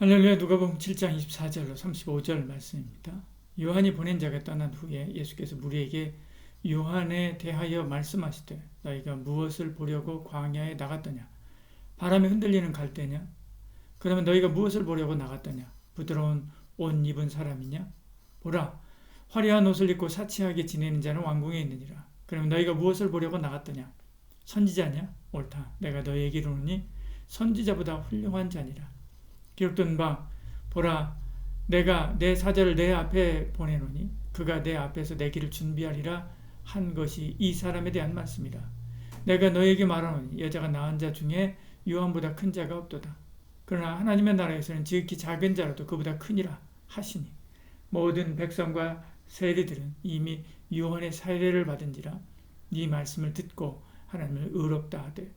할렐루야 누가복음 7장 24절로 35절 말씀입니다. 요한이 보낸 자가 떠난 후에 예수께서 무리에게 요한에 대하여 말씀하시되 너희가 무엇을 보려고 광야에 나갔더냐? 바람에 흔들리는 갈대냐? 그러면 너희가 무엇을 보려고 나갔더냐? 부드러운 옷 입은 사람이냐? 보라 화려한 옷을 입고 사치하게 지내는 자는 왕궁에 있느니라. 그러면 너희가 무엇을 보려고 나갔더냐? 선지자냐? 옳다 내가 너희에게 이르노니 선지자보다 훌륭한 자니라 기록된 바 보라 내가 내 사자를 내 앞에 보내노니 그가 내 앞에서 내 길을 준비하리라 한 것이 이 사람에 대한 말씀이라. 내가 너에게 말하노니 여자가 낳은 자 중에 요한보다 큰 자가 없도다. 그러나 하나님의 나라에서는 지극히 작은 자라도 그보다 크니라 하시니 모든 백성과 세리들은 이미 요한의 사례를 받은지라 이 말씀을 듣고 하나님을 의롭다 하되.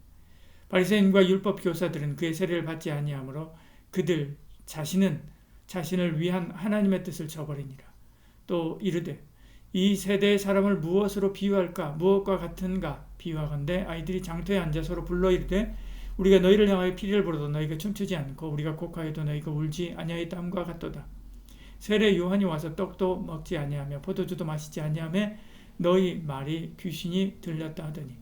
바리새인과 율법 교사들은 그의 세례를 받지 아니하므로 그들 자신은 자신을 위한 하나님의 뜻을 저버리니라. 또 이르되 이 세대의 사람을 무엇으로 비유할까? 무엇과 같은가? 비유하건대 아이들이 장터에 앉아 서로 불러 이르되 우리가 너희를 향하여 피리를 불어도 너희가 춤추지 않고 우리가 곡하여도 너희가 울지 아니하였다함과 같도다. 세례 요한이 와서 떡도 먹지 아니하며 포도주도 마시지 아니하며 너희 말이 귀신이 들렸다 하더니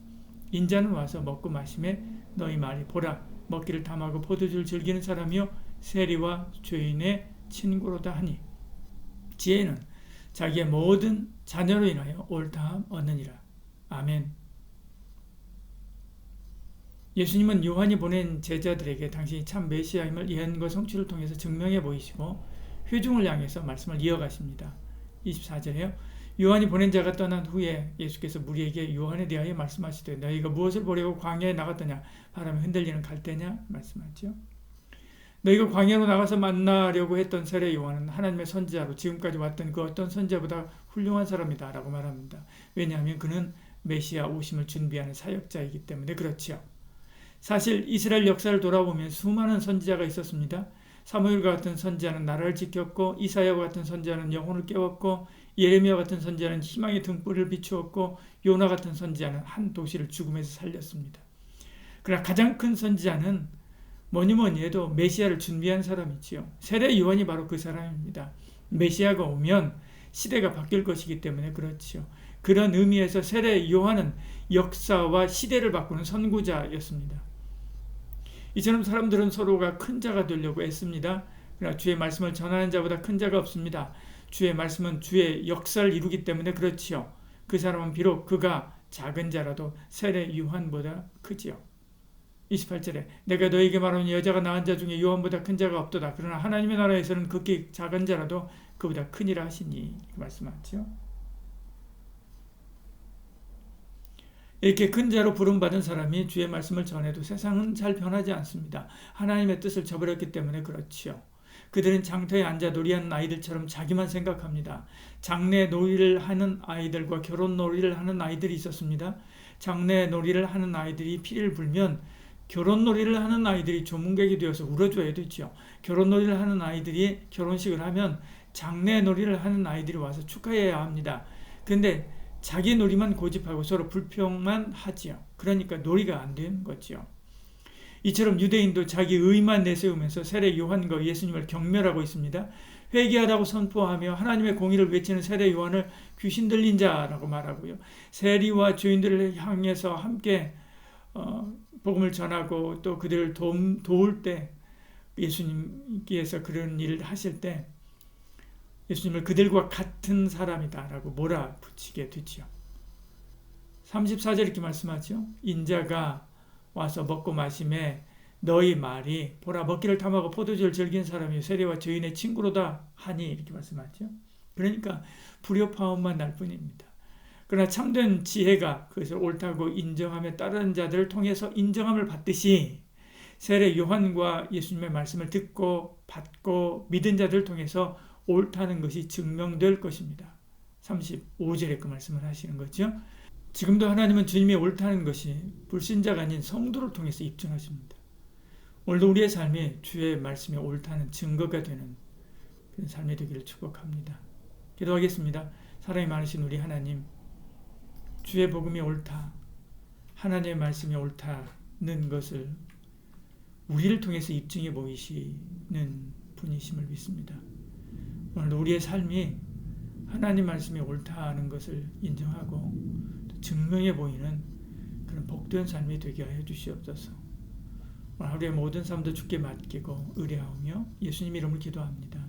인자는 와서 먹고 마심에 너희 말이 보라 먹기를 탐하고 포도주를 즐기는 사람이요 세리와 죄인의 친구로다 하니 지혜는 자기의 모든 자녀로 인하여 옳다함 얻느니라. 아멘. 예수님은 요한이 보낸 제자들에게 당신이 참 메시아임을 예언과 성취를 통해서 증명해 보이시고 회중을 향해서 말씀을 이어가십니다. 24절에요. 요한이 보낸 자가 떠난 후에 예수께서 무리에게 요한에 대하여 말씀하시되 너희가 무엇을 보려고 광야에 나갔더냐 바람에 흔들리는 갈대냐 말씀하죠. 너희가 광야로 나가서 만나려고 했던 세례 요한은 하나님의 선지자로 지금까지 왔던 그 어떤 선지자보다 훌륭한 사람이다라고 말합니다. 왜냐하면 그는 메시아 오심을 준비하는 사역자이기 때문에 그렇지요. 사실 이스라엘 역사를 돌아보면 수많은 선지자가 있었습니다. 사무엘과 같은 선지자는 나라를 지켰고 이사야와 같은 선지자는 영혼을 깨웠고 예레미야 같은 선지자는 희망의 등불을 비추었고 요나 같은 선지자는 한 도시를 죽음에서 살렸습니다. 그러나 가장 큰 선지자는 뭐니 뭐니 해도 메시아를 준비한 사람이지요. 세례 요한이 바로 그 사람입니다. 메시아가 오면 시대가 바뀔 것이기 때문에 그렇지요. 그런 의미에서 세례 요한은 역사와 시대를 바꾸는 선구자였습니다. 이처럼 사람들은 서로가 큰 자가 되려고 애씁니다. 그러나 주의 말씀을 전하는 자보다 큰 자가 없습니다. 주의 말씀은 주의 역사를 이루기 때문에 그렇지요. 그 사람은 비록 그가 작은 자라도 세례 요한보다 크지요. 28절에 내가 너에게 말하니 여자가 낳은 자 중에 요한보다 큰 자가 없도다. 그러나 하나님의 나라에서는 극히 작은 자라도 그보다 크니라 하시니 말씀하죠. 이렇게 큰 자로 부름받은 사람이 주의 말씀을 전해도 세상은 잘 변하지 않습니다. 하나님의 뜻을 저버렸기 때문에 그렇지요. 그들은 장터에 앉아 놀이하는 아이들처럼 자기만 생각합니다. 장례 놀이를 하는 아이들과 결혼 놀이를 하는 아이들이 있었습니다. 장례 놀이를 하는 아이들이 피를 불면 결혼 놀이를 하는 아이들이 조문객이 되어서 울어줘야 되죠. 결혼 놀이를 하는 아이들이 결혼식을 하면 장례 놀이를 하는 아이들이 와서 축하해야 합니다. 근데 자기 놀이만 고집하고 서로 불평만 하지요. 그러니까 놀이가 안 되는 거죠. 이처럼 유대인도 자기 의만 내세우면서 세례 요한과 예수님을 경멸하고 있습니다. 회개하라고 선포하며 하나님의 공의를 외치는 세례 요한을 귀신 들린 자라고 말하고요. 세리와 죄인들을 향해서 함께 어, 복음을 전하고 또 그들을 도, 도울 때 예수님께서 그런 일을 하실 때 예수님을 그들과 같은 사람이다라고 몰아붙이게 되지요. 34절 이렇게 말씀하죠. 인자가 와서 먹고 마심에 너희 말이 보라 먹기를 탐하고 포도주를 즐긴 사람이 세례와 죄인의 친구로다 하니 이렇게 말씀하죠. 그러니까 불효파음만 날 뿐입니다. 그러나 참된 지혜가 그것을 옳다고 인정하며 따르는 자들을 통해서 인정함을 받듯이 세례 요한과 예수님의 말씀을 듣고 받고 믿은 자들을 통해서 옳다는 것이 증명될 것입니다. 35절에 그 말씀을 하시는 거죠. 지금도 하나님은 주님이 옳다는 것이 불신자가 아닌 성도를 통해서 입증하십니다. 오늘도 우리의 삶이 주의 말씀이 옳다는 증거가 되는 그런 삶이 되기를 축복합니다. 기도하겠습니다. 사랑이 많으신 우리 하나님, 주의 복음이 옳다. 하나님의 말씀이 옳다는 것을 우리를 통해서 입증해 보이시는 분이심을 믿습니다. 오늘 우리의 삶이 하나님 말씀이 옳다는 것을 인정하고 증명해 보이는 그런 복된 삶이 되게 하여 주시옵소서. 오늘 하루의 모든 삶도 주께 맡기고 의뢰하오며 예수님 이름을 기도합니다.